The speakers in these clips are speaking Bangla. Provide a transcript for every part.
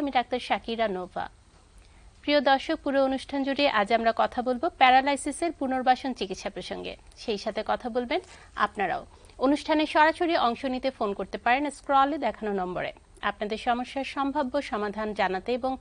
আমি ডাক্তার শাকিরা নোভা। প্রিয় দর্শক, পুরো অনুষ্ঠান জুড়ে আজ আমরা কথা বলব প্যারালাইসিসের পুনর্বাসন চিকিৎসা প্রসঙ্গে। সেই সাথে কথা বলবেন আপনারাও। অনুষ্ঠানে সরাসরি অংশ নিতে ফোন করতে পারেন স্ক্রলে দেখানো নম্বরে। আপনাদের সমস্যার সম্ভাব্য সমাধান জানাতে এবং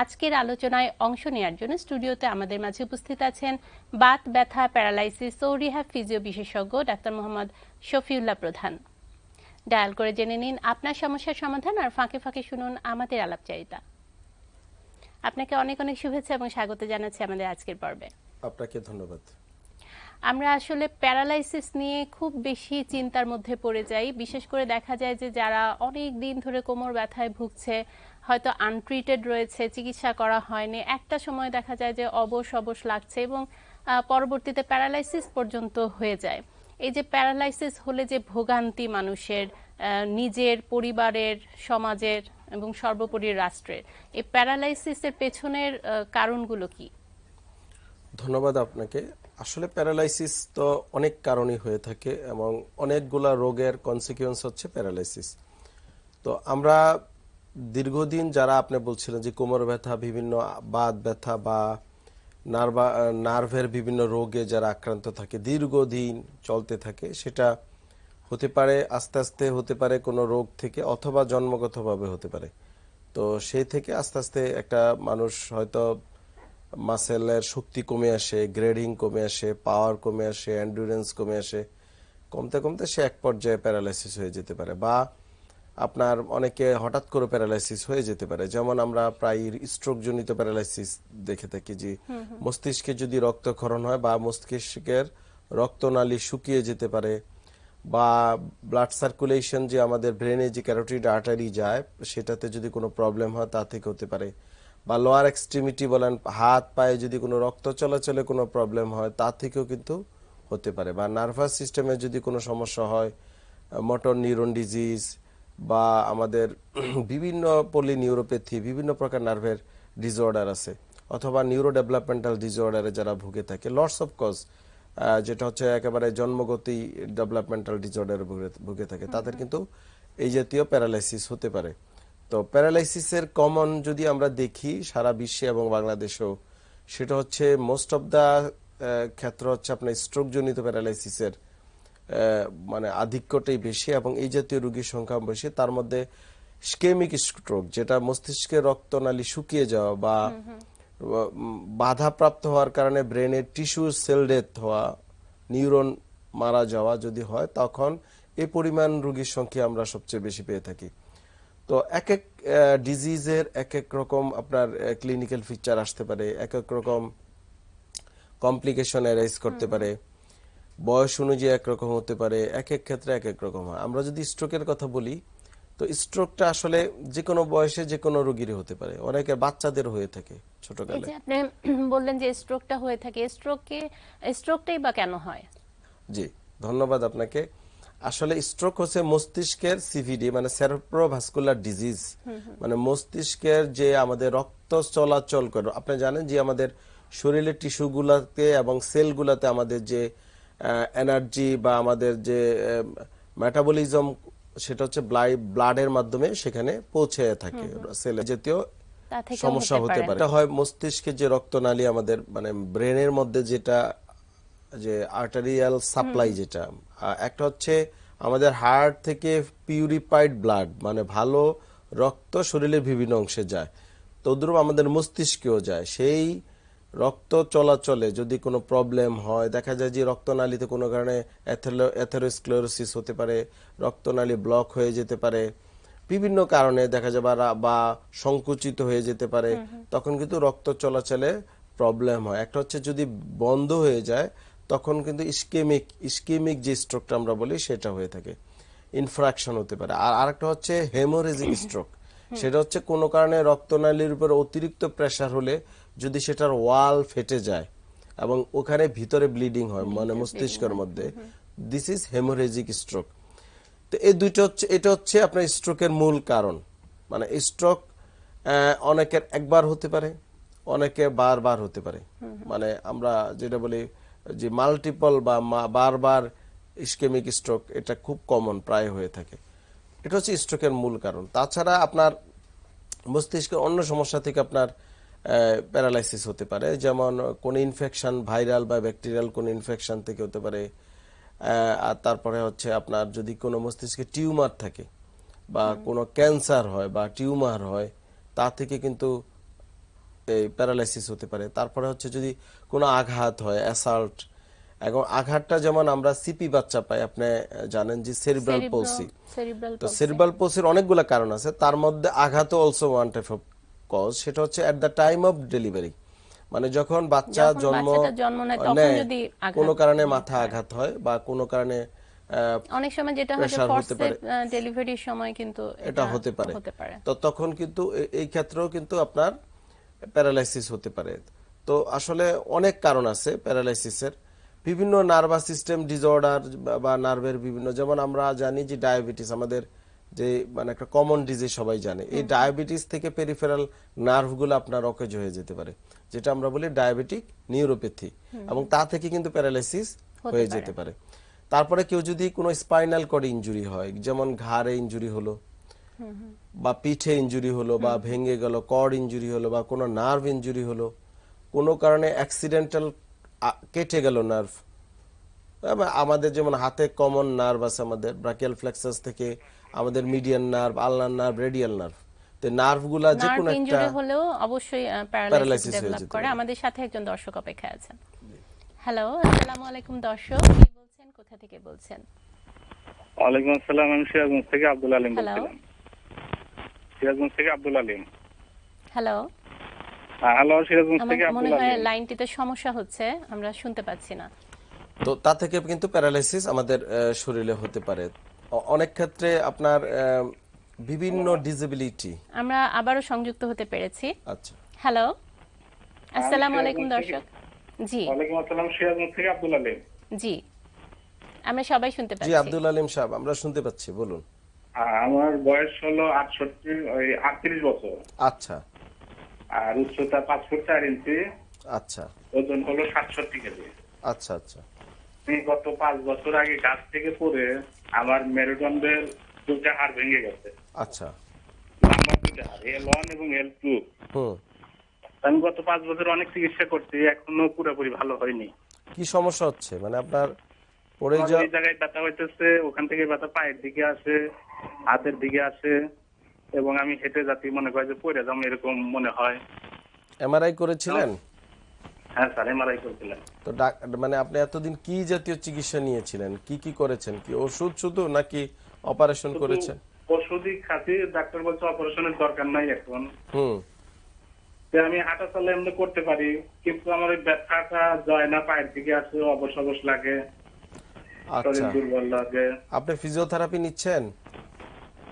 আজকের আলোচনায় অংশ নেওয়ার জন্য স্টুডিওতে আমাদের মাঝে উপস্থিত আছেন বাত ব্যথা, প্যারালাইসিস ও রিহ্যাব ফিজিও বিশেষজ্ঞ ডাক্তার মোহাম্মদ শফিউল্লাহ প্রধান। ডায়াল করে জেনে নিন আপনার সমস্যার সমাধান আর ফাঁকে ফাঁকে শুনুন আমাদের আলাপচারিতা। আপনাকে অনেক অনেক শুভেচ্ছা এবং স্বাগত জানাচ্ছি আমাদের আজকের পর্বে। আপনাকে ধন্যবাদ। আমরা আসলে প্যারালাইসিস নিয়ে খুব বেশি চিন্তার মধ্যে পড়ে যাই। বিশেষ করে দেখা যায় যে যারা অনেক দিন ধরে কোমর ব্যথায় ভুগছে হয়তো আনট্রিটেড রয়েছে চিকিৎসা করা হয়নি একটা সময় দেখা যায় যে অবশ অবশ লাগছে এবং পরবর্তীতে প্যারালাইসিস পর্যন্ত হয়ে যায়। এই যে প্যারালাইসিস হলে যে ভোগান্তি মানুষের নিজের পরিবারের, সমাজের এবং সর্বোপরি রাষ্ট্রের, এই প্যারালাইসিসের পেছনের কারণগুলো কি? ধন্যবাদ আপনাকে। আসলে প্যারালাইসিস তো অনেক কারণই হয়ে থাকে এবং অনেকগুলা রোগের কনসিকুয়েন্স হচ্ছে প্যারালাইসিস। তো আমরা দীর্ঘদিন যারা আপনি বলছিলেন যে কোমর ব্যথা, বিভিন্ন বাত ব্যথা বা নার্ভা, নার্ভের বিভিন্ন রোগে যারা আক্রান্ত থাকে, দীর্ঘদিন চলতে থাকে, সেটা হতে পারে, আস্তে আস্তে হতে পারে কোনো রোগ থেকে অথবা জন্মগতভাবে হতে পারে। তো সেই থেকে আস্তে আস্তে একটা মানুষ হয়তো মাসেলের শক্তি কমে আসে, গ্রেডিং কমে আসে, পাওয়ার কমে আসে অ্যান্ডুরেন্স কমে আসে, কমতে কমতে সে এক পর্যায়ে প্যারালাইসিস হয়ে যেতে পারে বা আপনার অনেকে হঠাৎ করে প্যারালাইসিস হয়ে যেতে পারে। যেমন আমরা প্রায় স্ট্রোক জনিত প্যারালাইসিস দেখে থাকি যে মস্তিষ্কে যদি রক্তক্ষরণ হয় বা মস্তিষ্কের রক্তনালী শুকিয়ে যেতে পারে বা ব্লাড সার্কুলেশন যে আমাদের ব্রেনে যে ক্যারোটিড আর্টারি যায় সেটাতে যদি কোনো প্রবলেম হয় তা থেকে হতে পারে। বা লোয়ার এক্সট্রিমিটি বলেন হাত পায়ে যদি কোনো রক্ত চলাচলে কোনো প্রবলেম হয় তা থেকেও কিন্তু হতে পারে। বা নার্ভাস সিস্টেমে যদি কোনো সমস্যা হয় মোটর নিউরন ডিজিজ বা আমাদের বিভিন্ন পলি নিউরোপ্যাথি বিভিন্ন প্রকার নার্ভের ডিসঅর্ডার আছে অথবা নিউরো ডেভেলপমেন্টাল ডিসঅর্ডারে যারা ভুগে থাকে লটস অফ কজ যেটা হচ্ছে একেবারে জন্মগতি ডেভেলপমেন্টাল ডিসঅর্ডারে ভুগে থাকে। তাদের কিন্তু এই জাতীয় প্যারালাইসিস হতে পারে। তো প্যারালাইসিসের কমন যদি আমরা দেখি সারা বিশ্বে এবং বাংলাদেশেও সেটা হচ্ছে মোস্ট অফ দ্য ক্ষেত্র হচ্ছে আপনার স্ট্রোকজনিত প্যারালাইসিসের মানে আধিক্যটাই বেশি এবং এই জাতীয় রোগীর সংখ্যা বেশি। তার মধ্যে স্কেমিক স্ট্রোক যেটা মস্তিষ্কের রক্তনালী শুকিয়ে যাওয়া বা বাধাপ্রাপ্ত হওয়ার কারণে ব্রেনের টিস্যু সেল ডেথ হওয়া নিউরন মারা যাওয়া যদি হয় তখন এ পরিমাণ রোগীর সংখ্যা আমরা সবচেয়ে বেশি পেয়ে থাকি। তো এক এক ডিজিজের এক এক রকম আপনার ক্লিনিক্যাল ফিচার আসতে পারে এক এক রকম কমপ্লিকেশন অ্যারাইজ করতে পারে। বয়স অনুযায়ী একরকম হতে পারে এক এক ক্ষেত্রে এক এক রকম হয়। আমরা যদি স্ট্রোকের কথা বলি তো স্ট্রোকটা আসলে যে কোনো বয়সে যে কোনো রোগীরই হতে পারে। অনেকের বাচ্চাদের হয়ে থাকে ছোটকালে। আপনি বললেন যে স্ট্রোকটা হয়ে থাকে স্ট্রোককে স্ট্রোকটাই বা কেন হয়? জি ধন্যবাদ আপনাকে। আসলে স্ট্রোক হচ্ছে মস্তিষ্কের সিভিডি মানে সেরোপ্রোভাস্কুলার ডিজিজ মানে মস্তিষ্কের যে আমাদের রক্ত চলাচল করে আপনি জানেন যে আমাদের শরীরের টিস্যুগুলাতে এবং সেলগুলাতে আমাদের যে এনার্জি বা আমাদের যে মেটাবলিজম সেটা হচ্ছে ব্লাডের মাধ্যমে সেখানে পৌঁছে থাকে সেলে জাতীয় সমস্যা হতে পারে। এটা হয় মস্তিষ্কের যে রক্তনালী আমাদের মানে ব্রেনের মধ্যে যেটা যে আর্টারিয়াল সাপ্লাই যেটা একটা হচ্ছে আমাদের হার্ট থেকে পিউরিফাইড ব্লাড মানে ভালো রক্ত শরীরের বিভিন্ন অংশে যায়। তদ্রুপ আমাদের মস্তিষ্কেও যায়। সেই রক্ত চলাচলে যদি কোনো প্রবলেম হয় দেখা যায় যে রক্তনালীতে কোনো কারণে অ্যাথেরোস্ক্লেরোসিস হতে পারে রক্তনালী ব্লক হয়ে যেতে পারে বিভিন্ন কারণে দেখা যাবে বা- সংকুচিত হয়ে যেতে পারে তখন কিন্তু রক্ত চলাচলে প্রবলেম হয়। একটা হচ্ছে যদি বন্ধ হয়ে যায় তখন কিন্তু ইস্কেমিক ইস্কেমিক যে স্ট্রোকটা আমরা বলি সেটা হয়ে থাকে। ইনফ্রাকশন হতে পারে। আর আরেকটা হচ্ছে হেমোরেজিক স্ট্রোক সেটা হচ্ছে কোনো কারণে রক্তনালীর উপর অতিরিক্ত প্রেসার হলে যদি সেটার ওয়াল ফেটে যায় এবং ওখানে ভিতরে ব্লিডিং হয় মানে মস্তিষ্কের মধ্যে দিস ইজ হেমোরেজিক স্ট্রোক তো এই দুইটা হচ্ছে এটা হচ্ছে আপনার স্ট্রোকের মূল কারণ। মানে স্ট্রোক অনেকের একবার হতে পারে অনেকে বারবার হতে পারে। মানে আমরা যেটা বলি যে মাল্টিপল বা বারবার ইস্কেমিক স্ট্রোক এটা খুব কমন প্রায় হয়ে থাকে। এটা হচ্ছে স্ট্রোকের মূল কারণ। তাছাড়া আপনার মস্তিষ্কের অন্য সমস্যা থেকে আপনার প্যারালাইসিস হতে পারে যেমন কোন ইনফেকশন ভাইরাল বা ব্যাকটেরিয়াল কোন ইনফেকশন থেকে হতে পারে আর তারপরে হচ্ছে আপনার যদি কোনো মস্তিষ্কে টিউমার থাকে বা কোনো ক্যান্সার হয় বা টিউমার হয় তা থেকে কিন্তু এই প্যারালাইসিস হতে পারে। তারপরে হচ্ছে যদি কোনো আঘাত হয় অ্যাসাল্ট এবং আঘাতটা যেমন আমরা সিপি বাচ্চা পাই আপনি জানেন যে সেরিব্রাল পলসি তো সেরিব্রাল পলসির অনেকগুলো কারণ আছে তার মধ্যে আঘাতও also one type of cause সেটা হচ্ছে at the time of delivery মানে যখন বাচ্চা জন্ম নেয় কোনো কারণে মাথা আঘাত হয় বা কোনো কারণে অনেক সময় যেটা হয়। ডেলিভারির সময় কিন্তু এটা হতে পারে। তো তখন কিন্তু এই ক্ষেত্রেও কিন্তু আপনার প্যারালাইসিস হতে পারে। তো আসলে অনেক কারণ আছে প্যারালাইসিসের বিভিন্ন নার্ভাস সিস্টেম ডিসঅর্ডার বা নার্ভের বিভিন্ন যেমন আমরা জানি যে ডায়াবেটিস আমাদের যে মানে একটা কমন ডিজিজ সবাই জানে। এই ডায়াবেটিস থেকে পেরিফেরাল নার্ভগুলো আপনার অকেজ হয়ে যেতে পারে। যেটা আমরা বলি ডায়াবেটিক নিউরোপ্যাথি এবং তা থেকে কিন্তু প্যারালাইসিস হয়ে যেতে পারে। তারপরে কেউ যদি কোনো স্পাইনাল কর্ড ইনজুরি হয় যেমন ঘাড়ে ইনজুরি হলো বা পিঠে ইনজুরি হলো বা ভেঙে গেল কর্ড ইনজুরি হলো বা কোনো নার্ভ ইনজুরি হলো কোনো কারণে অ্যাক্সিডেন্টাল কেটে গেল নার্ভ আমাদের যেমন হাতে কমন নার্ভ আছে আমাদের ব্রাকিয়াল ফ্লেক্সাস থেকে আমাদের median nerve ulnar nerve radial nerve তো নার্ভগুলা যে কোনো একটা হলেও অবশ্যই প্যারালাইসিস ডেভেলপ করে। আমাদের সাথে একজন দর্শক অপেক্ষায় আছেন। হ্যালো আসসালামু আলাইকুম দর্শক। কে বলছেন? কোথা থেকে বলছেন? ওয়ালাইকুম আসসালাম আমি সিরাজগঞ্জ থেকে আব্দুল আলিম বলছিলাম। সিরাজগঞ্জ থেকে আব্দুল আলিম। হ্যালো হ্যাঁ, হ্যালো সিরাজগঞ্জ আমার থেকে মনে হয় লাইনটিতে সমস্যা হচ্ছে আমরা শুনতে পাচ্ছি না। তো তা থেকে কিন্তু প্যারালাইসিস আমাদের শরীরে হতে পারে। অনেক ক্ষেত্রে আপনার বিভিন্ন ডিসেবিলিটি। আমরা আবারও সংযুক্ত হতে পেরেছি। আচ্ছা। হ্যালো। আসসালামু আলাইকুম দর্শক। জি। ওয়ালাইকুম আসসালাম সিরাজগঞ্জ থেকে আব্দুল আলিম? জি। আমরা সবাই শুনতে পাচ্ছি। জি আব্দুল আলিম সাহেব আমরা শুনতে পাচ্ছি বলুন। আমার বয়স হলো আটষট্টি ওই আটত্রিশ বছর। আচ্ছা। আর উচ্চতা পাঁচ ফুট চার ইঞ্চি। আচ্ছা। ওজন হলো সাতষট্টি কেজি। আচ্ছা আচ্ছা। গত পাঁচ বছর আগে গাছ থেকে পড়ে আমার মেরুদণ্ডের দুটা হাড় ভেঙে গেছে। আচ্ছা। নাম্বার দুটা হাড় এল ওয়ান এবং এল টু আমি গত পাঁচ বছর অনেক চিকিৎসা করছি এখনও পুরোপুরি ভালো হয়নি। কি সমস্যা হচ্ছে? মানে আপনার পড়ে আমার যা এই জায়গায় ব্যথা হইতেছে ওখান থেকে ব্যথা পায়ের দিকে আসে হাতের দিকে আসে এবং আমি হেঁটে যাচ্ছি মনে করে যে পড়ে যাব এরকম মনে হয়। এমআরআই করেছিলেন? হ্যাঁ স্যার এমআরআই করছিলেন তো ডাক- মানে আপনি এতদিন কি জাতীয় চিকিৎসা নিয়েছিলেন? কি কি করেছেন? কি ওষুধ শুধু নাকি অপারেশন করেছেন? ওষুধই খাচ্ছি। ডাক্তার বলছে অপারেশনের দরকার নাই এখন। হুম। আমি হাঁটা চলা এমনি করতে পারি কিন্তু আমার ওই ব্যথাটা যায় না পায়ের দিকে আসে অবশ অবশ লাগে শরীর আচ্ছা দুর্বল লাগে। আপনি ফিজিওথেরাপি নিচ্ছেন?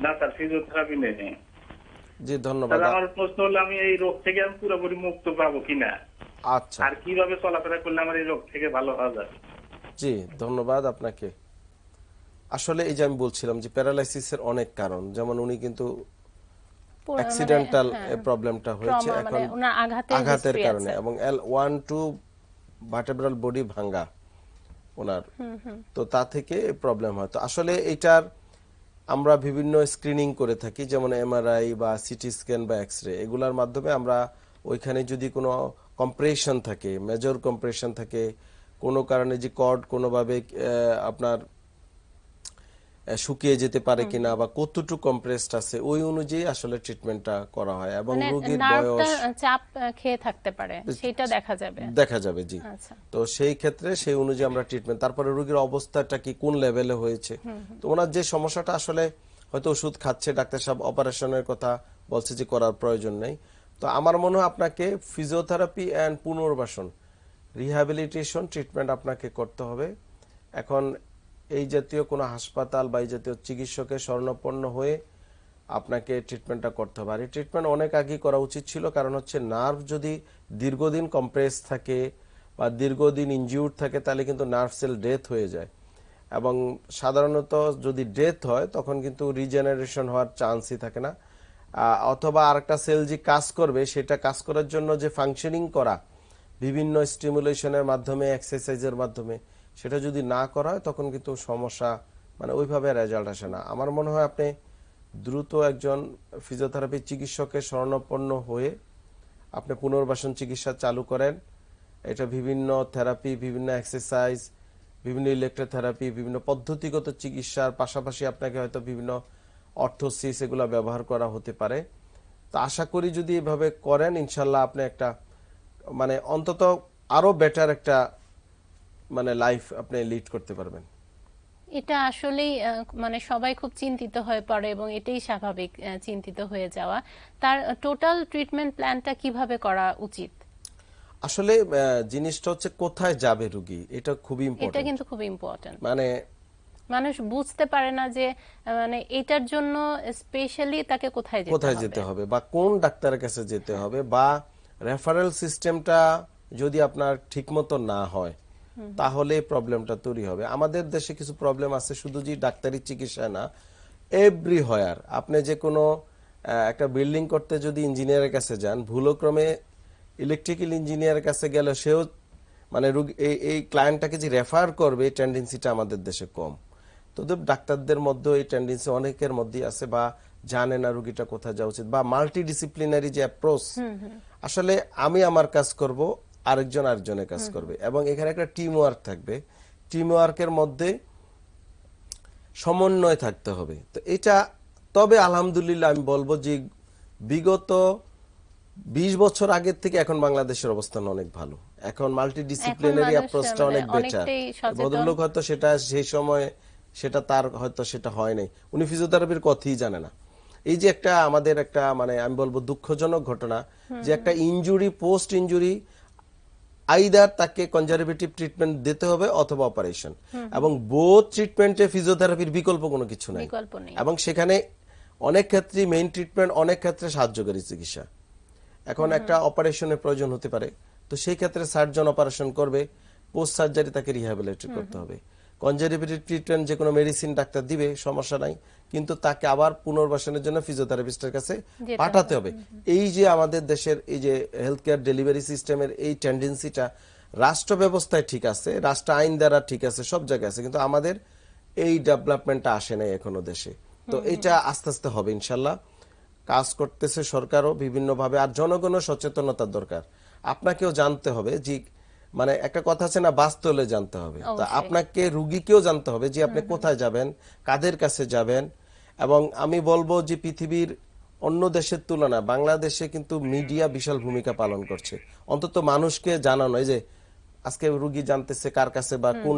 না স্যার ফিজিওথেরাপি নেই জি ধন্যবাদ। আমার প্রশ্ন হলো আমি এই রোগ থেকে আমি পুরোপুরি মুক্ত পাবো কিনা? আচ্ছা। আর কীভাবে চলাফেরা করলে আমার এই রোগ থেকে ভালো হওয়া যায়? জি ধন্যবাদ আপনাকে। আসলে এই যে আমি বলছিলাম যে প্যারালাইসিসের অনেক কারণ যেমন উনি কিন্তু অ্যাক্সিডেন্টাল মানে, হ্যাঁ, প্রবলেমটা হয়েছে এখন মানে আঘাতের আঘাতের কারণে এবং L one two vertebral body ভাঙ্গা ওনার। তো তা থেকে প্রবলেম হয়। তো আসলে এটার আমরা বিভিন্ন স্ক্রিনিং করে থাকি যেমন এমআরআই বা সিটি স্ক্যান বা এক্স রে এগুলার মাধ্যমে আমরা ওইখানে যদি কোনো কম্প্রেশন থাকে মেজর কম্প্রেশন থাকে। কোনো কারণে যে কর্ড কোনোভাবে আপনার শুকিয়ে যেতে পারে কিনা বা কতটুকু কম্প্রেসড আছে ওই অনুযায়ী আসলে ট্রিটমেন্টটা করা হয় এবং মানে রোগীর বয়স চাপ খেয়ে থাকতে পারে সেটা দেখা যাবে। দেখা যাবে জি। আচ্ছা। তো সেই ক্ষেত্রে সেই অনুযায়ী আমরা ট্রিটমেন্ট তারপরে রোগীর অবস্থাটা কি কোন লেভেলে হয়েছে? তো ওনার যে সমস্যাটা আসলে হয়তো ওষুধ খাচ্ছে ডাক্তার সাহেব অপারেশনের কথা বলছে যে করার প্রয়োজন নেই। তো আমার মনে হয় আপনাকে ফিজিওথেরাপি অ্যান্ড পুনর্বাসন রিহ্যাবিলিটেশন ট্রিটমেন্ট আপনাকে করতে হবে। এখন এই জাতীয় কোনো হাসপাতাল বা এই জাতীয় চিকিৎসকের স্বর্ণপন্ন হয়ে আপনাকে ট্রিটমেন্টটা করতে হবে। আর এই ট্রিটমেন্ট অনেক আগেই করা উচিত ছিল, কারণ হচ্ছে নার্ভ যদি দীর্ঘদিন কম্প্রেস থাকে বা দীর্ঘদিন ইনজিউর্ড থাকে, তাহলে কিন্তু নার্ভ সেল ডেথ হয়ে যায়। এবং সাধারণত যদি ডেথ হয়, তখন কিন্তু রিজেনারেশন হওয়ার চান্সই থাকে না। অথবা আরেকটা সেল যে কাজ করবে, সেটা কাজ করার জন্য যে ফাংশনিং করা, বিভিন্ন স্টিমুলেশনের মাধ্যমে এক্সারসাইজের মাধ্যমে, সেটা যদি না করা হয়, তখন কিন্তু সমস্যা মানে ওইভাবে রেজাল্ট আসে না। আমার মনে হয় আপনি দ্রুত একজন ফিজিওথেরাপি চিকিৎসকের শরণাপন্ন হয়ে আপনি পুনর্বাসন চিকিৎসা চালু করেন। এটা বিভিন্ন থেরাপি বিভিন্ন এক্সারসাইজ বিভিন্ন ইলেকট্রোথেরাপি বিভিন্ন পদ্ধতিগত চিকিৎসার পাশাপাশি আপনাকে হয়তো বিভিন্ন অর্থোসিস এগুলো ব্যবহার করা হতে পারে। তো আশা করি যদি এভাবে করেন ইনশাল্লাহ আপনি একটা মানে অন্তত আরও বেটার একটা মানে লাইফ আপনি লিড করতে পারবেন। এটা আসলেই মানে সবাই খুব চিন্তিত হয়ে পড়ে এবং এটাই স্বাভাবিক চিন্তিত হয়ে যাওয়া। তার টোটাল ট্রিটমেন্ট প্ল্যানটা কীভাবে করা উচিত? আসলে জিনিসটা হচ্ছে কোথায় যাবে রুগী? এটা খুবই এটা কিন্তু খুব ইম্পর্টেন্ট মানে মানুষ বুঝতে পারে না যে মানে এটার জন্য স্পেশালি তাকে কোথায় যেতে কোথায় যেতে হবে বা কোন ডাক্তারের কাছে যেতে হবে বা রেফারেল সিস্টেমটা যদি আপনার ঠিকমতো না হয় তাহলে প্রবলেমটা তৈরি হবে। আমাদের দেশে কিছু প্রবলেম আছে শুধু যে ডাক্তারি চিকিৎসা না এভরি হয়ার আপনি যে কোনো একটা বিল্ডিং করতে যদি ইঞ্জিনিয়ারের কাছে যান ভুলক্রমে ইলেকট্রিক্যাল ইঞ্জিনিয়ারের কাছে গেলে সেও মানে এই ক্লায়েন্টটাকে যে রেফার করবে এই টেন্ডেন্সিটা আমাদের দেশে কম। তবে ডাক্তারদের মধ্যে এই টেন্ডেন্সি অনেকের মধ্যেই আছে বা জানে না রুগীটা কোথায় যাওয়া উচিত বা মাল্টি ডিসিপ্লিনারি যে অ্যাপ্রোচ আসলে আমি আমার কাজ করব আরেকজন আরেকজনের কাজ করবে। এবং এখানে একটা টিম ওয়ার্ক থাকবে। টিম ওয়ার্কের মধ্যে সমন্বয় থাকতে হবে। তো এটা তবে আলহামদুলিল্লাহ আমি বলব যে বিগত বিশ বছর আগের থেকে এখন বাংলাদেশের অবস্থান অনেক ভালো। এখন মাল্টি ডিসিপ্লিনারি মানুষ অ্যাপ্রোচটা মানে অনেক বেটার ভদ্রলোক হয়তো সেটা সেই সময় সেটা তার হয়তো সেটা হয় নাই। উনি ফিজিওথেরাপির কথাই জানে না। এই যে একটা আমাদের একটা মানে আমি বলব দুঃখজনক ঘটনা যে একটা ইনজুরি পোস্ট ইনজুরি আইদার তাকে কনজারভেটিভ ট্রিটমেন্ট দিতে হবে অথবা অপারেশন। এবং বোথ ট্রিটমেন্টে ফিজিওথেরাপির বিকল্প কোনো কিছু নাই। বিকল্প নেই। এবং সেখানে অনেক ক্ষেত্রে মেইন ট্রিটমেন্ট অনেক ক্ষেত্রে সাহায্যকারী চিকিৎসা। এখন একটা অপারেশনের প্রয়োজন হতে পারে। তো সেই ক্ষেত্রে সার্জন অপারেশন করবে পোস্ট সার্জারি তাকে রিহ্যাবিলিটেট করতে হবে। কনজারভেটিভ ট্রিটমেন্ট যে কোনো মেডিসিন ডাক্তার দিবে সমস্যা নাই। কিন্তু তাকে আবার পুনর্বাসনের জন্য ফিজিওথেরাপিস্টের কাছে পাঠাতে হবে। এই যে আমাদের দেশের এই যে হেলথ কেয়ার ডেলিভারি সিস্টেমের এই টেন্ডেন্সিটা রাষ্ট্র ব্যবস্থায় ঠিক আছে রাষ্ট্র আইন দ্বারা ঠিক আছে সব জায়গায় আছে কিন্তু আমাদের এই ডেভেলপমেন্টটা আসে নাই এখনও দেশে। তো এটা আস্তে আস্তে হবে ইনশাল্লাহ। কাজ করতেছে সরকারও বিভিন্নভাবে আর জনগণও সচেতনতার দরকার। আপনাকেও জানতে হবে যে মানে একটা কথা আছে না বাস্তলে জানতে হবে। তা। আপনাকে রুগীকেও জানতে হবে যে আপনি কোথায় যাবেন কাদের কাছে যাবেন। এবং আমি বলব যে পৃথিবীর অন্য দেশের তুলনায় বাংলাদেশে কিন্তু মিডিয়া বিশাল ভূমিকা পালন করছে। অন্তত মানুষকে জানানো এই যে আজকে রুগী জানতেছে কার কাছে বা কোন